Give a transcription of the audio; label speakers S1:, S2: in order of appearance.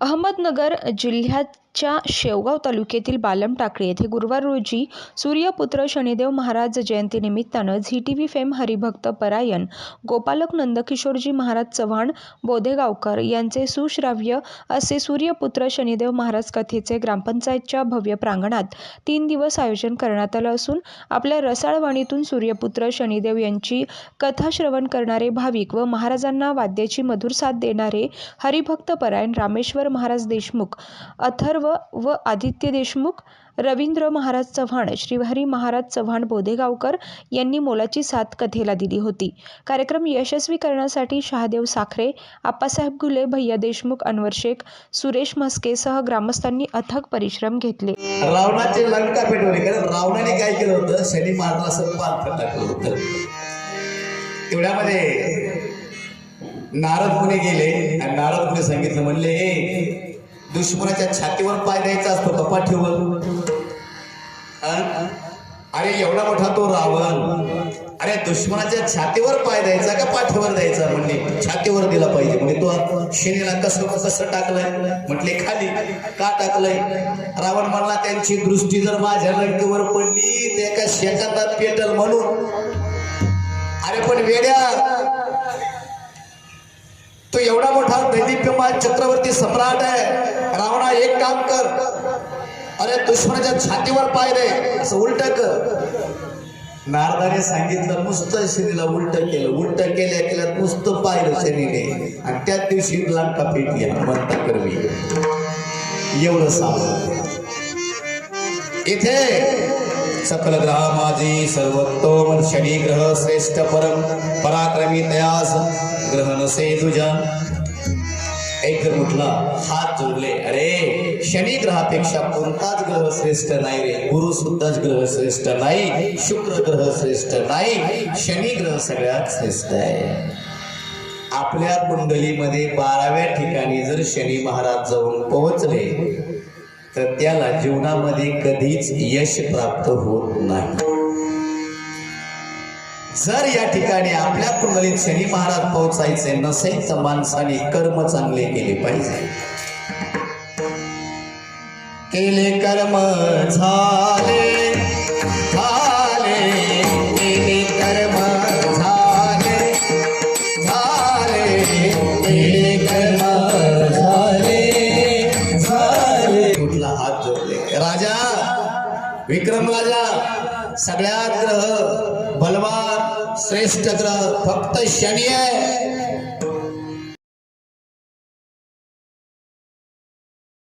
S1: अहमदनगर जिल्ह्यात च्या शेवगाव तालुक्यातील बालम टाकळी येथे गुरुवार रोजी सूर्यपुत्र शनिदेव महाराज जयंतीनिमित्तानं झी टी व्ही फेम हरिभक्त परायण गोपालक नंदकिशोरजी महाराज चव्हाण बोधेगावकर यांचे सुश्राव्य असे सूर्यपुत्र शनिदेव महाराज कथेचे ग्रामपंचायतच्या भव्य प्रांगणात तीन दिवस आयोजन करण्यात आलं असून आपल्या रसाळवाणीतून सूर्यपुत्र शनिदेव यांची कथा श्रवण करणारे भाविक व महाराजांना वाद्याची मधुर साथ देणारे हरिभक्त परायण रामेश्वर महाराज देशमुख अथर्व गंधर्व व आदित्य देशमुख रवींद्र महाराज चव्हाण श्रीहरी महाराज चव्हाण बोधेगावकर यांनी मोलाची साथ कथेला दिली होती. कार्यक्रम यशस्वी करण्यासाठी शहादेव साखरे आप्पासाहेब गुले भैया देशमुख अनवर शेख सुरेश म्हस्केसह ग्रामस्थांनी अथक परिश्रम घेतले.
S2: रावणाचे लंका पेटवली. कारण रावणाने काय केलं होतं? शनी मारला सर्व टाकलं होतं. तेवढ्यामध्ये नारद मुनी गेले आणि नारद मुनी सांगितलं म्हणले दुश्मनाच्या छातीवर पाय द्यायचा असतो कपाठीवर अरे एवढा मोठा तो रावण. अरे दुश्मनाच्या छातीवर पाय द्यायचा का पाठीवर द्यायचा म्हणले. छातीवर दिला पाहिजे. म्हणजे तो शेणीला कसं कसं टाकलंय. म्हटले खाली का टाकलंय? रावण म्हणला त्यांची दृष्टी जर माझ्या लंकेवर पडली ते एका शेतात पेटल म्हणून. अरे पण वेड्या तो एवढा मोठा दैदिप्यमान चक्रवर्ती सम्राट आहे. एक काम कर. अरे दुश्मनाच्या छातीवर पाय रे. असं उलट कर. नारदाने सांगितलं नुसतं शनीला उलट केलं. उलट केल्या केल्या नुसतं पाहिलं शनीने आणि त्याच दिवशी लंका पेटली हनुमंता करवी. एवढं सांग. इथे सकल ग्रह माझी सर्वोत्तम शनी ग्रह श्रेष्ठ परम पराक्रमी तयास. ग्रह नसे तुझ्या. एक जर हात जोडले अरे शनी ग्रहापेक्षा कोणताच ग्रह श्रेष्ठ नाही रे. गुरु सुद्धाच ग्रह श्रेष्ठ नाही. शुक्र ग्रह श्रेष्ठ नाही. शनी ग्रह सगळ्यात श्रेष्ठ आहे. आपल्या कुंडलीमध्ये बाराव्या ठिकाणी जर शनी महाराज जाऊन पोहोचले तर त्याला जीवनामध्ये कधीच यश प्राप्त होत नाही. जर या ठिकाणी आपल्या कुंडलीत शनी महाराज पोहोचायचे नसेल तर माणसाने कर्म चांगले केले पाहिजे. केले कर्म झाले. झाले विक्रम राजा सगळ्यात ग्रह बलवान श्रेष्ठ ग्रह फक्त शनी आहे.